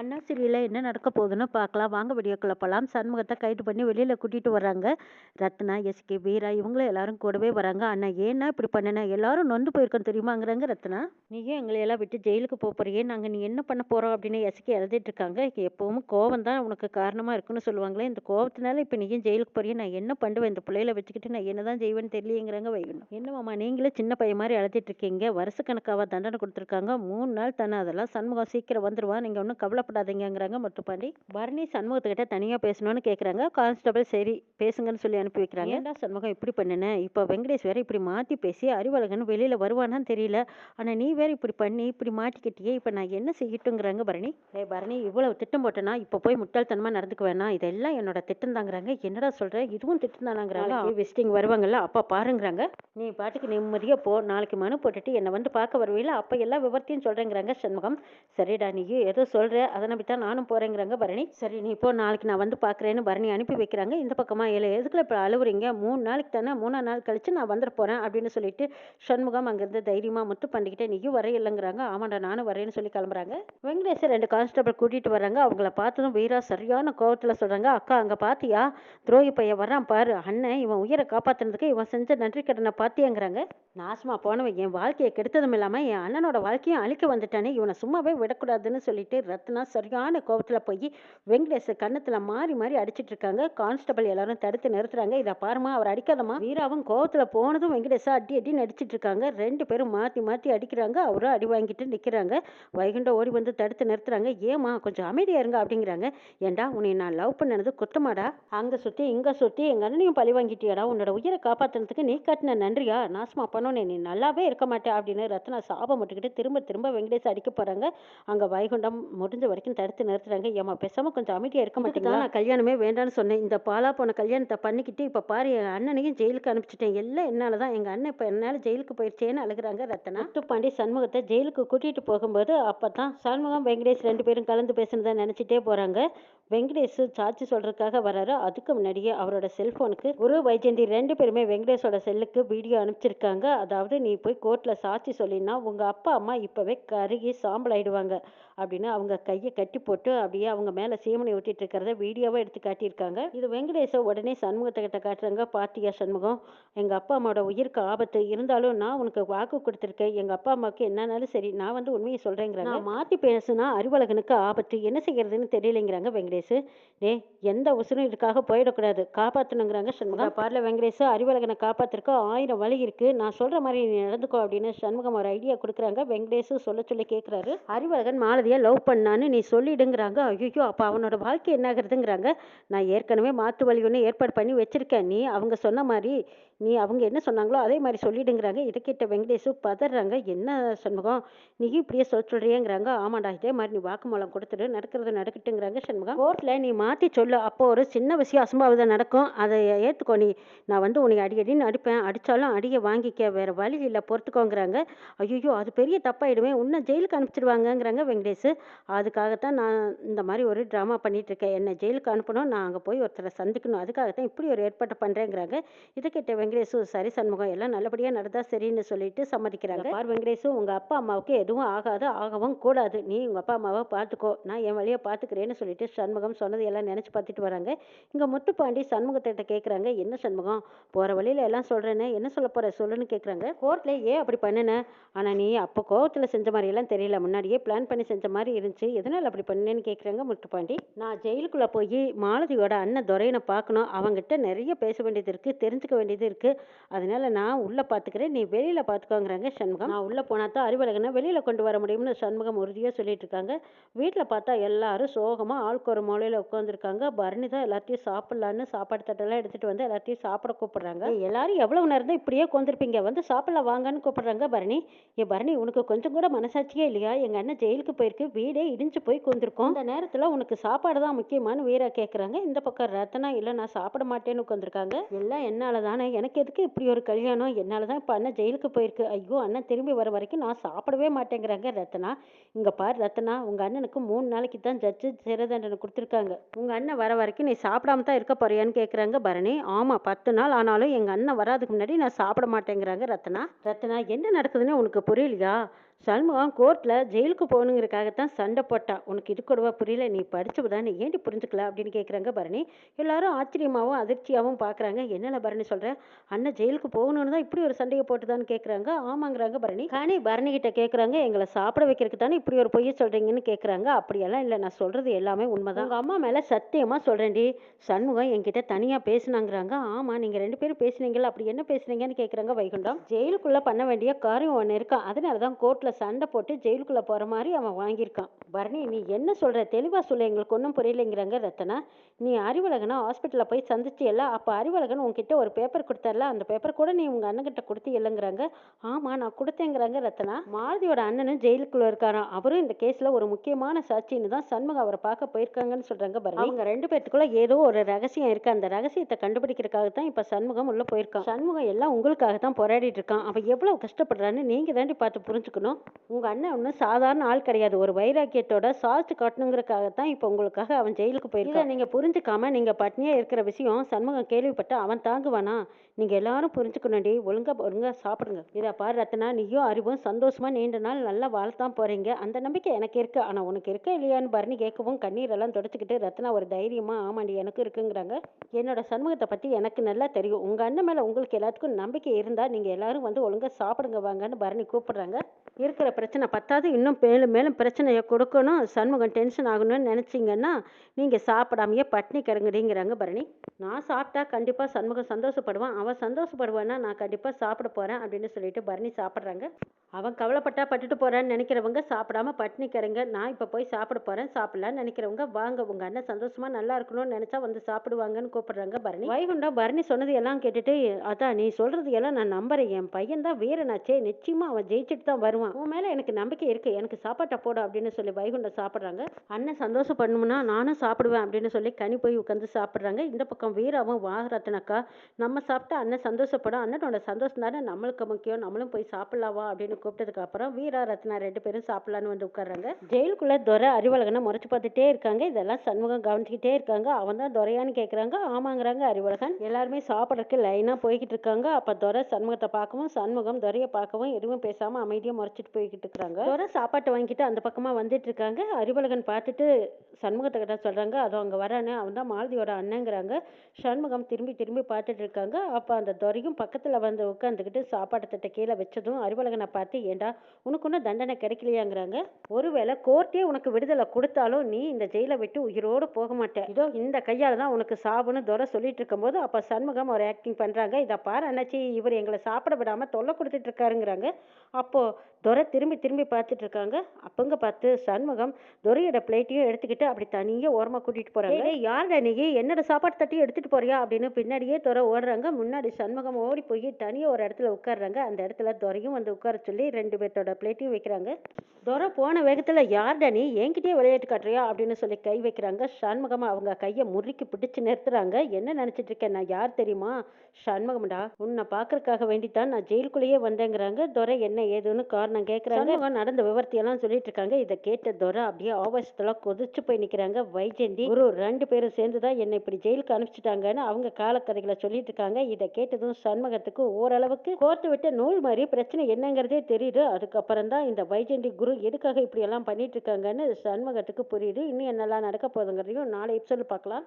அண்ணா என்ன நடக்க போகுதுன்னு பார்க்கலாம். வாங்க வீடியோக்குள்ளே போகலாம் சண்முகத்தை கைது பண்ணி வெளியில் கூட்டிகிட்டு வர்றாங்க. ரத்னா எஸ்கே வீரா இவங்களும் எல்லாரும் கூடவே வராங்க. அண்ணா ஏன்னா இப்படி பண்ணினா? எல்லாரும் நொந்து போயிருக்கோம் தெரியுமாங்கிறாங்க ரத்னா. நீயும் எங்களை எல்லாம் விட்டு ஜெயிலுக்கு போகிறீங்க நாங்கள் நீ என்ன பண்ண போகிறோம் அப்படின்னு எஸ்கே எழுதிட்டு இருக்காங்க. எப்பவும் கோவம் தான் உனக்கு காரணமாக இருக்குன்னு சொல்லுவாங்களே. இந்த கோவத்தினால இப்போ நீயும் ஜெயிலுக்கு போறியே. நான் என்ன பண்ணுவேன்? இந்த பிள்ளையில வச்சுக்கிட்டு நான் என்ன தான் செய்வேன்னு தெரியலங்கிறாங்க வைகணும் என்னமாம்மா நீங்களே சின்ன பையன் மாதிரி எழுதிட்டு இருக்கீங்க. வருஷக்கணக்காக தண்டனை கொடுத்துருக்காங்க. மூணு நாள் தானே அதெல்லாம் சண்முகம் சீக்கிரம் வந்துடுவான் நீங்கள் ஒன்றும் கவலைப்படாதீங்கங்கிறாங்க முத்துப்பாண்டி. பரணி சண்முகத்துக்கிட்ட தனியாக பேசணும்னு கேட்குறாங்க கான்ஸ்டபிள் சரி பேசுங்கன்னு சொல்லி அனுப்பி வைக்கிறாங்க. ஏன்டா சண்முகம் இப்படி பண்ணினேன் இப்போ வெங்கடேஷ் வேற இப்படி மாற்றி பேசி அறிவழகன் வெளியில் வருவானான்னு தெரியல. ஆனால் நீ வேற இப்படி பண்ணி இப்படி மாட்டிக்கிட்டியே. இப்போ நான் என்ன செய்யட்டுங்கிறாங்க பரணி. ஏ பரணி இவ்வளவு திட்டம் போட்டேன்னா இப்போ போய் முட்டாள்தனமாக நடந்துக்க வேணாம் இதெல்லாம் என்னோட திட்டம் தாங்கிறாங்க என்னடா சொல்கிற இதுவும் திட்டம் தானாங்கிறாங்க விசிட்டிங் வருவாங்கல்ல அப்போ பாருங்கிறாங்க. நீ பாட்டுக்கு நிம்மதியாக போ நாளைக்கு மனு போட்டுட்டு என்னை வந்து பார்க்க வருவீல அப்போ எல்லா விவரத்தையும் சொல்கிறேங்கிறாங்க சண்முகம். சரிடா நீ ஏதோ சொல்கிற அதை நம்பித்தான் தான் நானும் போகிறேங்கிறாங்க பரணி. சரி நீ இப்போ நாளைக்கு நான் வந்து பார்க்குறேன்னு பரணி அனுப்பி வைக்கிறாங்க. இந்த பக்கமாக ஏழு எதுக்குள்ள இப்போ அழுவுறீங்க? மூணு நாளைக்கு தானே மூணா நாள் கழித்து நான் வந்துட போகிறேன் அப்படின்னு சொல்லிட்டு சண்முகம் அங்கேருந்து தைரியமாக முத்து பண்ணிக்கிட்டே நீயும் வர இல்லைங்கிறாங்க. ஆமாண்டா நானும் வரேன்னு சொல்லி கிளம்புறாங்க. வெங்கடேசர் ரெண்டு கான்ஸ்டபிள் கூட்டிகிட்டு வராங்க. அவங்கள பார்த்ததும் வீரா சரியான கோபத்தில் சொல்கிறாங்க அக்கா அங்கே பார்த்தியா துரோகி பையன் வர்றான் பாரு. அண்ணன் இவன் உயிரை காப்பாற்றுனதுக்கு இவன் செஞ்ச நன்றி கடனை பார்த்தியாங்கிறாங்க நாசமா போனவன் என் வாழ்க்கையை கெடுத்ததும் இல்லாமல் என் அண்ணனோட வாழ்க்கையும் அழிக்க வந்துட்டானே. இவனை சும்மாவே விடக்கூடாதுன்னு சொல்லிட்டு ரத்னா சரியான கோபத்தில் போய் வெங்கடேஷ் கன்னத்தில் மாறி மாறி அடிச்சிட்டு இருக்காங்க. கான்ஸ்டபிள் எல்லாரும் தடுத்து நிறுத்துறாங்க. இதை பாருமா அவர் அடிக்காதமா வீராவும் கோபத்தில் போனதும் வெங்கடேஷா அடி அடி நடிச்சிட்டு இருக்காங்க. ரெண்டு பேரும் மாற்றி மாற்றி அடிக்கிறாங்க. அவரும் அடி வாங்கிட்டு நிற்கிறாங்க வைகுண்டம் ஓடி வந்து தடுத்து நிறுத்துறாங்க. ஏமா கொஞ்சம் அமைதியாக இருங்க அப்படிங்கிறாங்க. ஏண்டா உன்னை நான் லவ் பண்ணது குத்தமாடா? அங்கே சுற்றி இங்கே சுற்றி எங்கள் அண்ணனையும் பழி வாங்கிட்டியாடா? உன்னோட உயிரை காப்பாற்றினதுக்கு நீ கட்டின நன்றியா? நாசமா பண்ணோன்னே நீ நல்லாவே இருக்க மாட்டேன் அப்படின்னு ரத்னா சாபம் மட்டுக்கிட்டு திரும்ப திரும்ப வெங்கடேஷ் அடிக்க போகிறாங்க அங்கே வைகுண்டம் முடிஞ்ச வரைக்கும் தடுத்து நிறுத்துறாங்க. ஏமா பேசாமல் கொஞ்சம் அமைதியாக இருக்க மாட்டேங்களா? நான் கல்யாணமே வேண்டாம்னு சொன்னேன். இந்த பாலா போன கல்யாணத்தை பண்ணிக்கிட்டு இப்போ பாரு என் அண்ணனையும் ஜெயிலுக்கு அனுப்பிச்சிட்டேன். எல்லாம் என்னால் தான். எங்கள் அண்ணன் இப்போ என்னால் ஜெயிலுக்கு போயிடுச்சேன்னு அழுகுறாங்க ரத்னா முத்துப்பாண்டி சண்முகத்தை ஜெயிலுக்கு கூட்டிகிட்டு போகும்போது அப்போ தான் சண்முகம் வெங்கடேஷ் ரெண்டு பேரும் கலந்து பேசுனதை நினச்சிட்டே போகிறாங்க வெங்கடேஷ் சாட்சி சொல்றதுக்காக வராரு. அதுக்கு முன்னாடியே அவரோட செல்போனுக்கு குரு வைஜெயந்தி ரெண்டு பேருமே வெங்கடேஷோட செல்லுக்கு வீடியோ அனுப்பிச்சிருக்காங்க. அதாவது நீ போய் கோர்ட்ல சாட்சி சொல்லினா உங்க அப்பா அம்மா இப்பவே கருகி சாம்பல் ஆயிடுவாங்க அப்படின்னு அவங்க கையை கட்டி போட்டு அப்படியே அவங்க மேல சீமனை ஊட்டிட்டு இருக்கிறத வீடியோவை எடுத்து காட்டியிருக்காங்க. இது வெங்கடேஷ உடனே சண்முகத்தை கிட்ட காட்டுறாங்க. பாத்தியா சண்முகம் எங்க அப்பா அம்மாவோட உயிருக்கு ஆபத்து. இருந்தாலும் நான் உனக்கு வாக்கு கொடுத்துருக்கேன். எங்க அப்பா அம்மாவுக்கு என்னன்னாலும் சரி நான் வந்து உண்மையை சொல்றேங்கிறாங்க. நான் மாத்தி பேசுனா அறிவழகனுக்கு ஆபத்து. என்ன செய்யறதுன்னு தெரியலைங்கிறாங்க வெங்கடேஷ் டே எந்த உசுரும் இதுக்காக போயிடக்கூடாது. காப்பாற்றணுங்கிறாங்க சண்முகம். பார்ல வெங்கடேஷ் அறிவழகனை காப்பாத்திருக்க? ஆயிரம் வழி இருக்கு. நான் சொல்ற மாதிரி நீ நடந்துக்கோ அப்படின்னு சண்முகம் ஒரு ஐடியா கொடுக்குறாங்க. வெங்கடேஷ் சொல்ல சொல்லி கேட்குறாரு அறிவழகன் மாலதியை லவ் பண்ணான்னு நீ சொல்லிடுங்கிறாங்க. ஐயோ அப்போ அவனோட வாழ்க்கை என்னாகிறதுங்கிறாங்க நான் ஏற்கனவே மாற்று வழி ஒன்று ஏற்பாடு பண்ணி வச்சிருக்கேன். நீ அவங்க சொன்ன மாதிரி நீ அவங்க என்ன சொன்னாங்களோ அதே மாதிரி சொல்லிடுங்கிறாங்க. இதை கேட்ட வெங்கடேஷு பதறாங்க. என்ன சண்முகம்? நீ இப்படியே சொல்ல சொல்றியேங்கிறாங்க. ஆமாண்டா இதே மாதிரி நீ வாக்குமூலம் கொடுத்துட்டு நடக்கிறது நடக்கட்டுங்கிறாங்க சண்முகம். கோர்ட்டில் நீ மாற்றி சொல்லு. அப்போ ஒரு சின்ன விஷயம் அசம்பாவிதம் நடக்கும். அதை ஏற்றுக்கோ நீ. நான் வந்து உன்னை அடி அடின்னு அடிப்பேன். அடித்தாலும் அடியை வாங்கிக்க. வேறு வழி இல்லை. பொறுத்துக்கோங்கிறாங்க. ஐயோ அது பெரிய தப்பாயிடுவேன் உன்னை ஜெயிலுக்கு அனுப்பிச்சிடுவாங்கங்கிறாங்க வெங்கடேஷ். அதுக்காகத்தான் நான் இந்த மாதிரி ஒரு ட்ராமா பண்ணிகிட்ருக்கேன் இருக்கேன் என்னை ஜெயிலுக்கு அனுப்பணும். நான் அங்கே போய் ஒருத்தரை சந்திக்கணும். அதுக்காகத்தான் இப்படி ஒரு ஏற்பாட்டை பண்ணுறேங்கிறாங்க இதை கேட்ட வெங்கடேஷு சரி சண்முகம் எல்லாம் நல்லபடியாக நடந்தா சரின்னு சொல்லிட்டு சம்மதிக்கிறாங்க. பார் வெங்கடேஷு உங்கள் அப்பா அம்மாவுக்கு எதுவும் ஆகாது ஆகவும் கூடாது. நீ உங்கள் அப்பா அம்மாவை பார்த்துக்கோ. நான் என் வழியை பார்த்துக்கிறேன்னு சொல்லிட்டு சண்முகம் சொன்னது எல்லாம் நினச்சி பார்த்துட்டு வராங்க. இங்கே முத்துப்பாண்டி சண்முகத்திட்ட கேட்குறாங்க என்ன சண்முகம்? போகிற வழியில எல்லாம் சொல்கிறேன்னு என்ன சொல்ல போகிற சொல்லுன்னு கேட்குறாங்க கோர்ட்டில் ஏன் அப்படி பண்ணின? ஆனால் நீ அப்போ கோவத்தில் செஞ்ச மாதிரியெல்லாம் தெரியல. முன்னாடியே பிளான் பண்ணி செஞ்ச மாதிரி இருந்துச்சு. எதனால் அப்படி பண்ணேன்னு கேட்குறாங்க முத்துப்பாண்டி. நான் ஜெயிலுக்குள்ளே போய் மாலதியோட அண்ணன் துரையனை பார்க்கணும். அவங்ககிட்ட நிறைய பேச வேண்டியது இருக்குது தெரிஞ்சுக்க வேண்டியது இருக்குது அதனால நான் உள்ளே பார்த்துக்கிறேன் நீ வெளியில் பார்த்துக்கோங்கிறாங்க சண்முகம். நான் உள்ளே போனால் தான் அறிவழகனை வெளியில் கொண்டு வர முடியும்னு சண்முகம் உறுதியாக சொல்லிட்டு இருக்காங்க வீட்டில் பார்த்தா எல்லாரும் சோகமாக ஆளுக்கு ஒரு மூலையில் உட்காந்துருக்காங்க பரணி தான் எல்லாத்தையும் சாப்பிட்லான்னு சாப்பாடு தட்டெல்லாம் எடுத்துகிட்டு வந்து எல்லாத்தையும் சாப்பிட கூப்பிடுறாங்க. எல்லாரும் எவ்வளவு நேரம் தான் இப்படியே உட்காந்துருப்பீங்க வந்து சாப்பிடலாம் வாங்கன்னு கூப்பிடுறாங்க பரணி. ஏ பரணி உனக்கு கொஞ்சம் கூட மனசாட்சியே இல்லையா? எங்கள் அண்ணன் ஜெயிலுக்கு போயிருக்கு. வீடே இடிஞ்சு போய் கொண்டிருக்கோம் அந்த நேரத்தில் உனக்கு சாப்பாடு தான் முக்கியமானு வீரா கேட்குறாங்க இந்த பக்கம் ரத்தனா இல்லை நான் சாப்பிட மாட்டேன்னு உட்காந்துருக்காங்க எல்லாம் என்னால் தானே எனக்கு எதுக்கு இப்படி ஒரு கல்யாணம்? என்னால் தான் இப்போ அண்ணன் ஜெயிலுக்கு போயிருக்கு. ஐயோ அண்ணன் திரும்பி வர வரைக்கும் நான் சாப்பிடவே மாட்டேங்கிறாங்க ரத்னா இங்கே பார் ரத்னா உங்கள் அண்ணனுக்கு மூணு நாளைக்கு தான் ஜட்ஜு சிறை தண்டனை கொடுத்துருக்காங்க. உங்கள் அண்ணன் வர வரைக்கும் நீ சாப்பிடாம தான் இருக்க போறியான்னு கேட்குறாங்க பரணி. ஆமாம் பத்து நாள் ஆனாலும் எங்கள் அண்ணன் வராதுக்கு முன்னாடி நான் சாப்பிட மாட்டேங்கிறாங்க ரத்னா ரத்னா என்ன நடக்குதுன்னு உனக்கு புரியலையா? சண்முகம் கோர்ட்டில் ஜெயிலுக்கு போகணுங்கிறக்காகத்தான் சண்டை போட்டான் உனக்கு இது கூடவா புரியல? நீ படிச்சவு தானே ஏன்டி புரிஞ்சுக்கல? அப்படின்னு கேட்குறாங்க பரணி. எல்லாரும் ஆச்சரியமாகவும் அதிர்ச்சியாகவும் பார்க்குறாங்க என்னென்ன பரணி சொல்கிற அண்ணன் ஜெயிலுக்கு போகணும்னு தான் இப்படி ஒரு சண்டையை போட்டுதான்னு கேட்குறாங்க ஆமாங்கிறாங்க பரணி. காணி பரணி கிட்ட கேட்குறாங்க எங்களை சாப்பிட வைக்கிறதுக்கு தானே இப்படி ஒரு பொய்யை சொல்கிறீங்கன்னு கேட்குறாங்க அப்படியெல்லாம் இல்லை. நான் சொல்கிறது எல்லாமே உண்மைதான். உங்கள் அம்மா மேலே சத்தியமாக சொல்கிறேன்டி சண்முகம் என்கிட்ட தனியாக பேசினாங்கிறாங்க. ஆமாம் நீங்கள் ரெண்டு பேரும் பேசுனீங்களா அப்படி என்ன பேசுனீங்கன்னு கேட்குறாங்க வைகுண்டம். ஜெயிலுக்குள்ளே பண்ண வேண்டிய காரியம் ஒன்று இருக்கா? அதனால தான் கோர்ட்டில் சண்டை போட்டு ஜெயிலுக்குள்ளே போகிற மாதிரி அவன் வாங்கியிருக்கான். பரணி நீ என்ன சொல்கிற தெளிவாக சொல்ல எங்களுக்கு ஒன்றும் புரியலைங்கிறாங்க ரத்தனா. நீ அறிவழகனை ஹாஸ்பிட்டலில் போய் சந்திச்சியல்ல அப்போ அறிவழகன் உங்ககிட்ட ஒரு பேப்பர் கொடுத்தார்ல அந்த பேப்பர் கூட நீ உங்கள் அண்ணன்கிட்ட கொடுத்து இல்லைங்கிறாங்க ஆமாம் நான் கொடுத்தேங்கிறாங்க ரத்னா மாலதியோட அண்ணனும் ஜெயிலுக்குள்ளே இருக்காராம். அவரும் இந்த கேஸில் ஒரு முக்கியமான சாட்சின்னு தான் சண்முகம் அவரை பார்க்க போயிருக்காங்கன்னு சொல்கிறாங்க பரணி. அவங்க ரெண்டு பேர்த்துக்குள்ளே ஏதோ ஒரு ரகசியம் இருக்கு. அந்த ரகசியத்தை கண்டுபிடிக்கிறதுக்காக தான் இப்போ சண்முகம் உள்ளே போயிருக்கான். சண்முகம் எல்லாம் உங்களுக்காக தான் போராடிட்டு இருக்கான். அவன் எவ்வளோ கஷ்டப்படுறான்னு நீங்கள் தாண்டி பார்த்து புரிஞ்சுக்கணும். உங்கள் அண்ணன் ஒன்றும் சாதாரண ஆள் கிடையாது. ஒரு வைராக்கியத்தோட சாதிச்சு காட்டணுங்கிறக்காகத்தான் இப்போ உங்களுக்காக அவன் ஜெயிலுக்கு போயிருக்கான். நீங்கள் புரிஞ்சுக்காம நீங்கள் பட்னியாக இருக்கிற விஷயம் சண்முகம் கேள்விப்பட்டு அவன் தாங்குவானா? நீங்கள் எல்லாரும் புரிஞ்சுக்கணும்டி. ஒழுங்கா ஒழுங்கா சாப்பிடுங்க. இதை பாரு ரத்னா நீயும் அறிவும் சந்தோஷமா நீண்ட நாள் நல்லா வாழத்தான் போறீங்க. அந்த நம்பிக்கை எனக்கு இருக்கு. ஆனால் உனக்கு இருக்கா இல்லையான்னு பரணி கேட்கவும் கண்ணீரெல்லாம் தொடச்சிக்கிட்டு ரத்னா ஒரு தைரியமா ஆமாண்டி எனக்கு இருக்குங்கிறாங்க. என்னோட சண்முகத்தை பற்றி எனக்கு நல்லா தெரியும். உங்கள் அண்ணன் மேலே உங்களுக்கு எல்லாத்துக்கும் நம்பிக்கை இருந்தால் நீங்கள் எல்லாரும் வந்து ஒழுங்கா சாப்பிடுங்க வாங்கன்னு பரணி கூப்பிடுறாங்க. இருக்கிற பிரச்சனை பத்தாது. இன்னும் மேலும் மேலும் பிரச்சனையை கொடுக்கணும். சண்முகம் டென்ஷன் ஆகணும்னு நினச்சிங்கன்னா நீங்கள் சாப்பிடாமையே பட்னி கிடங்குடிங்கிறாங்க பரணி. நான் சாப்பிட்டா கண்டிப்பாக சண்முகம் சந்தோஷப்படுவான். அவன் சந்தோஷப்படுவான்னா நான் கண்டிப்பாக சாப்பிட போகிறேன் அப்படின்னு சொல்லிட்டு பரணி சாப்பிட்றாங்க. அவன் கவலைப்பட்டா பட்டுட்டு போகிறான்னு நினைக்கிறவங்க சாப்பிடாம பட்னி கிடங்க நான் இப்போ போய் சாப்பிட போகிறேன் சாப்பிடலான்னு நினைக்கிறவங்க வாங்க உங்கள் அண்ணன் சந்தோஷமாக நல்லா இருக்கணும்னு நினச்சா வந்து சாப்பிடுவாங்கன்னு கூப்பிட்றாங்க பரணி. வைகுண்டம் பரணி சொன்னது எல்லாம் கேட்டுட்டு அதான் நீ சொல்கிறது எல்லாம் நான் நம்புறேன். என் பையன் தான் வீரனாச்சே. நிச்சயமாக அவன் ஜெயிச்சுட்டு தான் வருவான். உன் மேலே எனக்கு நம்பிக்கை இருக்குது எனக்கு சாப்பாட்டை போடும் அப்படின்னு சொல்லி வைகுண்டம் சாப்பிட்றாங்க. அண்ணன் சந்தோஷப்படணும்னா நானும் சாப்பிடுவேன் அப்படின்னு சொல்லி தனி போய் உட்காந்து சாப்பிட்றாங்க. இந்த பக்கம் வீராவும் வாகரத்னக்கா நம்ம சாப்பிட்டா அண்ணன் சந்தோஷப்படும். அண்ணனோட சந்தோஷம் தானே? நம்மளுக்கு முக்கியம். நம்மளும் போய் சாப்பிடலாவா? அப்படின்னு கூப்பிட்டதுக்கு அப்புறம் வீரா ரத்னா ரெண்டு பேரும் சாப்பிடலான்னு வந்து உட்கார்றாங்க. ஜெயிலுக்குள்ள துரை அறிவழகனை முறைச்சு பார்த்துட்டே இருக்காங்க. இதெல்லாம் சண்முகம் கவனிச்சுக்கிட்டே இருக்காங்க. அவன் தான் துரையான்னு கேட்குறாங்க ஆமாங்கிறாங்க அறிவழகன். எல்லாருமே சாப்பிட்றதுக்கு லைனாக போய்கிட்டு இருக்காங்க. அப்போ துரை சண்முகத்தை பார்க்கவும் சண்முகம் துரையை பார்க்கவும் எதுவும் பேசாமல் அமைதியாக முறைச்சிட்டு போய்கிட்டு இருக்காங்க துரை சாப்பாட்டை வாங்கிட்டு அந்த பக்கமாக வந்துட்டு இருக்காங்க. அறிவழகன் பார்த்துட்டு சண்முகத்தை கிட்ட சொல்கிறாங்க அதோ அங்கே வரானே அவன் தான் மாலதியோட அண்ணங்கிறாங்க. சண்முகம் திரும்பி திரும்பி பார்த்துட்டு இருக்காங்க. அப்போ அந்த துறையும் பக்கத்தில் வந்து உட்காந்துக்கிட்டு சாப்பாடு தட்டை கீழே வச்சதும் அறிவழகனை பார்த்து ஏண்டா உனக்கு ஒன்றும் தண்டனை கிடைக்கலையாங்கிறாங்க. ஒருவேளை கோர்ட்டே உனக்கு விடுதலை கொடுத்தாலும் நீ இந்த ஜெயிலை விட்டு உயிரோடு போக மாட்டேன் இதோ இந்த கையால் தான் உனக்கு சாவுன்னு துறை சொல்லிட்டு இருக்கும்போது அப்போ சண்முகம் ஒரு ஆக்டிங் பண்ணுறாங்க இதை பாரு அண்ணாச்சி இவர் எங்களை சாப்பிட விடாமல் தொல்லை கொடுத்துட்டு இருக்காருங்கிறாங்க. அப்போது துரை திரும்பி திரும்பி பார்த்துட்டு இருக்காங்க. அப்பங்க பார்த்து சண்முகம் துரையோட பிளேட்டையும் எடுத்துக்கிட்டு அப்படி தனியாக ஓரமாக கூட்டிகிட்டு போகிறாங்க யார்டா நீ? என்னோட சாப்பாடு தட்டியும் எடுத்துகிட்டு போறியா? அப்படின்னு பின்னாடியே துரை ஓடுறாங்க. முன்னாடி சண்முகம் ஓடி போய் தனியாக ஒரு இடத்துல உட்காடுறாங்க அந்த இடத்துல துரையும் வந்து உட்கார சொல்லி ரெண்டு பேர்த்தோட பிளேட்டையும் வைக்கிறாங்க. துரை போன வேகத்தில் யார்டா நீ? என்கிட்டயே விளையாட்டு காட்டுறியா? அப்படின்னு சொல்லி கை வைக்கிறாங்க. சண்முகம் அவங்க கையை முறுக்கி பிடிச்சு நிறுத்துறாங்க. என்ன நினச்சிட்டு இருக்கேன் நான் யார் தெரியுமா? சண்முகம்டா உன்னை பார்க்கறதுக்காக வேண்டித்தான் நான் ஜெயிலுக்குள்ளேயே வந்தேங்கிறாங்க. துரை என்ன ஏதுன்னு காரணம்? கேட்குறாங்க நடந்த விவரத்தையெல்லாம் சொல்லிட்டு இருக்காங்க. இதை கேட்ட துரை அப்படியே ஆவேசத்துல கொதிச்சு போய் நிற்கிறாங்க வைஜெயந்தி குரு ரெண்டு பேரும் சேர்ந்து தான் என்னை இப்படி ஜெயிலுக்கு அனுப்பிச்சிட்டாங்கன்னு அவங்க காலக்கதைகளை சொல்லிட்டு இருக்காங்க இதை கேட்டதும் சண்முகத்துக்கு ஓரளவுக்கு கோர்த்து விட்ட நூல் மாதிரி பிரச்சனை என்னங்கிறதே தெரியுது. அதுக்கப்புறம் தான் இந்த வைஜெண்டி குரு எதுக்காக இப்படி எல்லாம் பண்ணிட்டு இருக்காங்கன்னு சண்முகத்துக்கு புரியுது. இன்னும் என்னெல்லாம் நடக்க போகுதுங்கிறதையும் நாளை எபிசோடு பார்க்கலாம்.